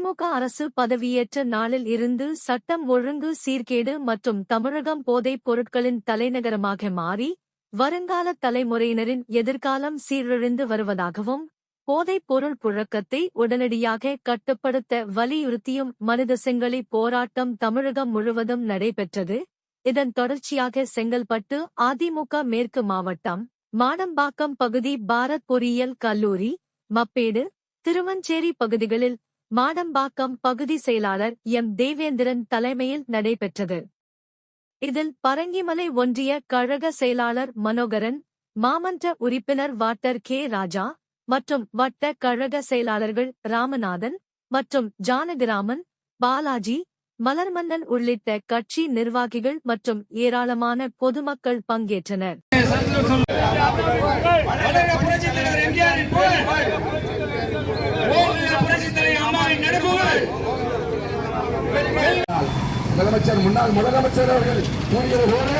திமுக அரசு பதவியேற்ற நாளில் இருந்து சட்டம் ஒழுங்கு சீர்கேடு மற்றும் தமிழகம் போதைப் பொருட்களின் தலைநகரமாக மாறி வருங்கால தலைமுறையினரின் எதிர்காலம் சீரழிந்து வருவதாகவும் போதைப் பொருள் புழக்கத்தை உடனடியாக கட்டுப்படுத்த வலியுறுத்தியும் மனித செங்கலி போராட்டம் தமிழகம் முழுவதும் நடைபெற்றது. இதன் தொடர்ச்சியாக செங்கல்பட்டு அதிமுக மேற்கு மாவட்டம் மாடம்பாக்கம் பகுதி பாரத் பொறியியல் கல்லூரி மப்பேடு திருவஞ்சேரி பகுதிகளில் மாடம்பாக்கம் பகுதி செயலாளர் எம். தேவேந்திரன் தலைமையில் நடைபெற்றது. இதில் பரங்கிமலை ஒன்றிய கழக செயலாளர் மனோகரன் மாமன்ற உறுப்பினர் வாட்டர் கே. ராஜா மற்றும் வட்ட கழக செயலாளர்கள் ராமநாதன் மற்றும் ஜானகிராமன் பாலாஜி மலர்மன்னன் உள்ளிட்ட கட்சி நிர்வாகிகள் மற்றும் ஏராளமான பொதுமக்கள் பங்கேற்றனர். முதலமைச்சர் முன்னாள் முதலமைச்சர் அவர்கள் கூறியது போல